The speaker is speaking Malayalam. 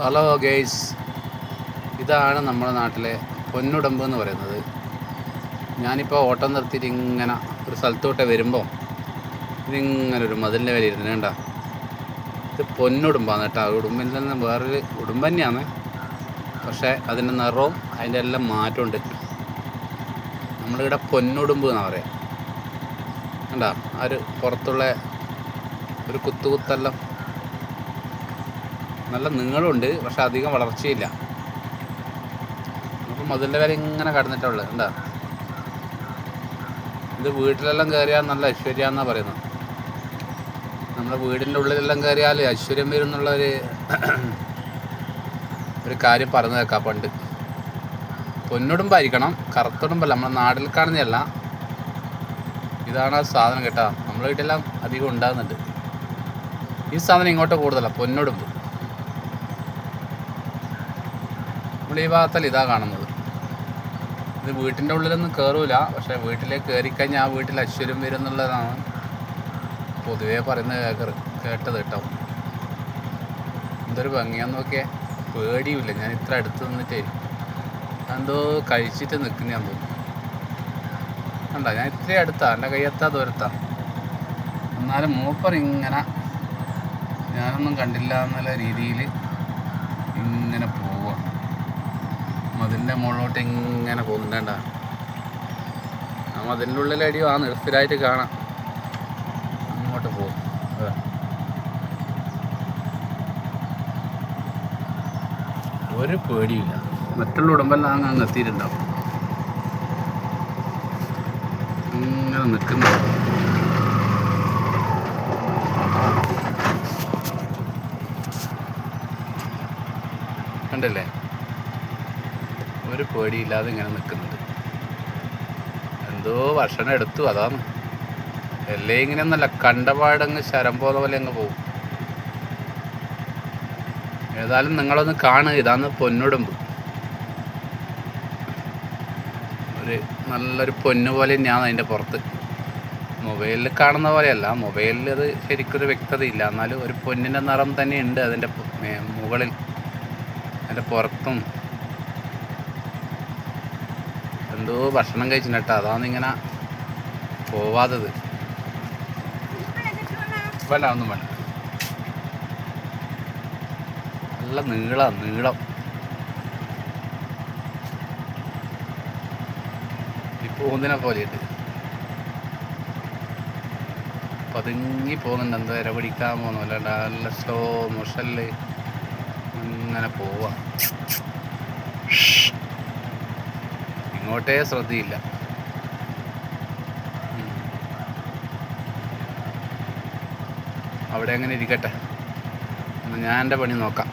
ഹലോ ഗെയ്സ് ഇതാണ് നമ്മുടെ നാട്ടിലെ പൊന്നുടമ്പ് എന്ന് പറയുന്നത്. ഞാനിപ്പോൾ ഓട്ടം നിർത്തിയിട്ട് ഇങ്ങനെ ഒരു സ്ഥലത്തോട്ട് വരുമ്പോൾ ഇതിങ്ങനെ ഒരു മതിലിന്റെ വില ഇരുന്നു വേണ്ട ഇത് പൊന്നുടുമ്പാണ് കേട്ടോ. ആ ഉടുമ്പിൽ നിന്ന് വേറൊരു ഉടുമ്പ് തന്നെയാണ്. പക്ഷേ അതിന്റെ നിറവും അതിന്റെ എല്ലാം മാറ്റമുണ്ട് നമ്മളിവിടെ പൊന്നുടുമ്പ് എന്നാണ് പറയാം. കണ്ട? ആ ഒരു പുറത്തുള്ള ഒരു കുത്തുകുത്തെല്ലാം നല്ല നീളമുണ്ട് പക്ഷെ അധികം വളർച്ചയില്ല. അപ്പം മതിലിന്റെ വില ഇങ്ങനെ കടന്നിട്ടുള്ളത് എന്താ ഇത് വീട്ടിലെല്ലാം കയറിയാൽ നല്ല ഐശ്വര്യാന്നാ പറയുന്നത്. നമ്മുടെ വീടിന്റെ ഉള്ളിലെല്ലാം കയറിയാൽ ഐശ്വര്യം വരും എന്നുള്ളൊരു ഒരു കാര്യം പറഞ്ഞു കേൾക്കാം പണ്ട്. പൊന്നുടുമ്പായിരിക്കണം കറുത്തുടുമ്പല്ല നമ്മുടെ നാട്ടിൽ കാണുന്നതല്ല ഇതാണ് ആ സാധനം കേട്ടോ. നമ്മുടെ വീട്ടിലെല്ലാം അധികം ഉണ്ടാകുന്നുണ്ട്. ഈ സാധനം ഇങ്ങോട്ട് കൂടുതലാണ് പൊന്നുടുമ്പ്. ഭാഗത്തല്ല ഇതാ കാണുന്നത്. ഇത് വീട്ടിന്റെ ഉള്ളിലൊന്നും കയറൂല പക്ഷെ വീട്ടിലേക്ക് കയറിക്കഴിഞ്ഞാൽ ആ വീട്ടിൽ അശ്വരം വരും എന്നുള്ളതാണ് പൊതുവേ പറയുന്നത് കേൾക്കറ് കേട്ടത് കേട്ടോ. എന്തൊരു ഭംഗിയാന്ന് നോക്കിയേ. പേടിയുമില്ല ഞാൻ ഇത്ര അടുത്ത് നിന്നിട്ടേ. എന്തോ കഴിച്ചിട്ട് നിൽക്കുന്നതാന്ന് തോന്നുന്നു. കണ്ട ഞാൻ ഇത്രയും അടുത്താ എന്റെ കയ്യെത്താ ദൂരത്താ. എന്നാലും മൂപ്പർ ഇങ്ങനെ ഞാനൊന്നും കണ്ടില്ല എന്നുള്ള രീതിയിൽ ഇങ്ങനെ പോവുക മതിലിന്റെ മുകളിലോട്ട് ഇങ്ങനെ പോകുന്നുണ്ട് ആ മതിലിന്റെ ആ നിർത്തിലായിട്ട് കാണാം. അങ്ങോട്ട് പോകും. ഒരു പേടിയില്ല. മറ്റുള്ള ഉടമ്പെല്ലാം അങ്ങ് അങ്ങ് എത്തിയിട്ടുണ്ടാവും. ഇങ്ങനെ നിൽക്കുന്നു. കണ്ടില്ലേ? ഒരു പേടിയില്ലാതെ ഇങ്ങനെ നിൽക്കുന്നുണ്ട് എന്തോ ഭക്ഷണം എടുത്തു അതാണ്. എല്ലേ ഇങ്ങനെ ഒന്നല്ല കണ്ടപാടങ്ങ് ശരം പോലെ പോലെ അങ്ങ് പോകും ഏതായാലും നിങ്ങളൊന്ന് കാണുക. ഇതാണ് പൊന്നുടുമ്പ്. ഒരു നല്ലൊരു പൊന്നു പോലെ തന്നെയാണ് അതിന്റെ പുറത്ത്. മൊബൈലിൽ കാണുന്ന പോലെയല്ല. മൊബൈലിൽ അത് ശരിക്കൊരു വ്യക്തതയില്ല. എന്നാലും ഒരു പൊന്നിന്റെ നിറം തന്നെ ഉണ്ട് അതിന്റെ മുകളിൽ. അതിന്റെ പുറത്തും. എന്തോ ഭക്ഷണം കഴിച്ചിട്ടോ അതാണ് ഇങ്ങനെ പോവാത്തത്. വേണ്ട ഒന്നും വേണ്ട. നല്ല നീളം നീളം. ഈ പൂന്തിനെ പോലെയുണ്ട്. പതുങ്ങി പോകുന്നുണ്ട്. എന്താ ഇര പിടിക്കാൻ പോകുന്നു. അല്ലാണ്ട് നല്ല സ്ലോ മോഷനിൽ ഇങ്ങനെ പോവാ. ഇങ്ങോട്ടേ ശ്രദ്ധയില്ല. അവിടെ അങ്ങനെ ഇരിക്കട്ടെ? ഞാൻ എന്റെ പണി നോക്കാം.